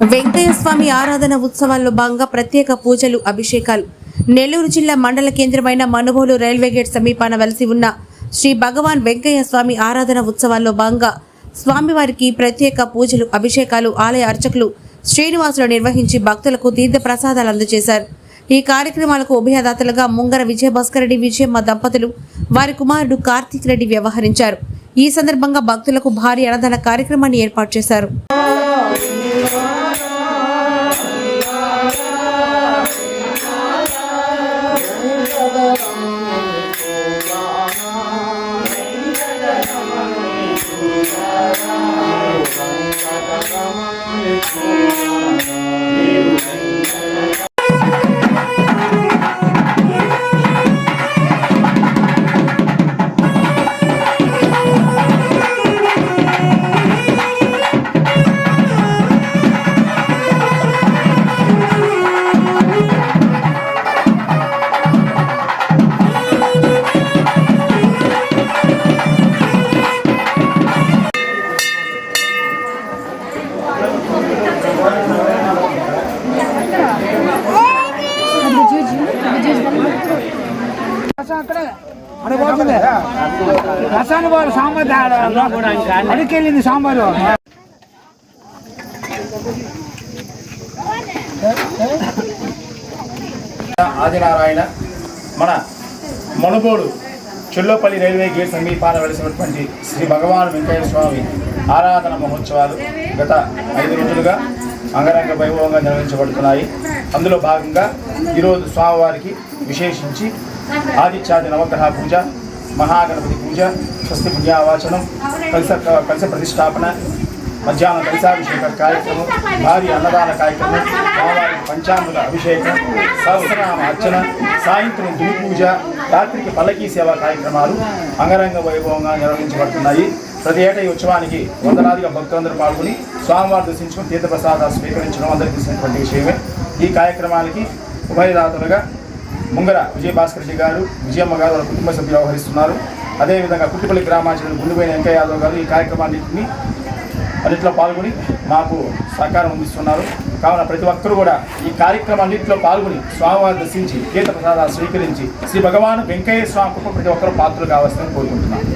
వెంకయ్య స్వామి ఆరాధన ఉత్సవాల్లో భాగంగా ప్రత్యేక పూజలు అభిషేకాలు. నెల్లూరు జిల్లా మండల కేంద్రమైన మనుబోలు రైల్వే గేట్ సమీపాన వెలసి ఉన్న శ్రీ భగవాన్ వెంకయ్య స్వామి ఆరాధన ఉత్సవాల్లో భాగంగా స్వామివారికి ప్రత్యేక పూజలు అభిషేకాలు ఆలయ అర్చకులు శ్రీనివాసులు నిర్వహించి భక్తులకు తీర్థ ప్రసాదాలు అందజేశారు. ఈ కార్యక్రమాలకు ఉభయదాతలుగా ముంగర విజయభాస్కర్ రెడ్డి విజయమ్మ దంపతులు వారి కుమారుడు కార్తీక్ రెడ్డి వ్యవహరించారు. ఈ సందర్భంగా భక్తులకు భారీ అన్నదాన కార్యక్రమాన్ని ఏర్పాటు చేశారు. అక్కడ పోతుంది. రసాన్ని వారు సాంబార్ అడికెళ్ళింది సాంబారు. ఆదినారాయణ మన మునుగోడు చెల్లోపల్లి రైల్వే గేట్ సమీపాన వెలిసినటువంటి శ్రీ భగవాన్ వెంకయ్య స్వామి ఆరాధన మహోత్సవాలు గత ఐదు రోజులుగా అంగరంగ వైభవంగా నిర్వహించబడుతున్నాయి. అందులో భాగంగా ఈరోజు స్వామివారికి విశేషించి ఆదిత్యాది నవగ్రహ పూజ మహాగణపతి పూజ స్వస్తి పుణ్యావాచనం కలిస కలిస ప్రతిష్టాపన మధ్యాహ్నం కలిసాభిషేక కార్యక్రమం భారీ అన్నదాన కార్యక్రమం స్వామివారికి పంచామృత అభిషేకం సహస్రనామ అర్చన సాయంత్రం గురు పూజ రాత్రికి పల్లకీ సేవా కార్యక్రమాలు అంగరంగ వైభవంగా నిర్వహించబడుతున్నాయి. ప్రతి ఏటా ఈ ఉత్సవానికి వందలాదిగా భక్తులందరూ పాల్గొని స్వామివారి దర్శించుకుని తీర్థప్రసాదాలు స్వీకరించడం అందరికీ తెలిసినటువంటి విషయమే. ఈ కార్యక్రమానికి ఉభయదాతలుగా ముంగర విజయభాస్కర్ రెడ్డి గారు విజయమ్మ గారు వాళ్ళ కుటుంబ సభ్యులు వ్యవహరిస్తున్నారు. అదేవిధంగా కుట్టుపల్లి గ్రామాంచలం గుండుపోయిన వెంకయ్య యాదవ్ గారు ఈ కార్యక్రమాన్నింటిని అన్నింటిలో పాల్గొని మాకు సహకారం అందిస్తున్నారు. కావున ప్రతి ఒక్కరూ కూడా ఈ కార్యక్రమాన్నింటిలో పాల్గొని స్వామివారి దర్శించి గీత ప్రసాదాలు స్వీకరించి శ్రీ భగవాన్ వెంకయ్య స్వామి ప్రతి ఒక్కరూ పాత్రలు కావాల్సిందని కోరుకుంటున్నాను.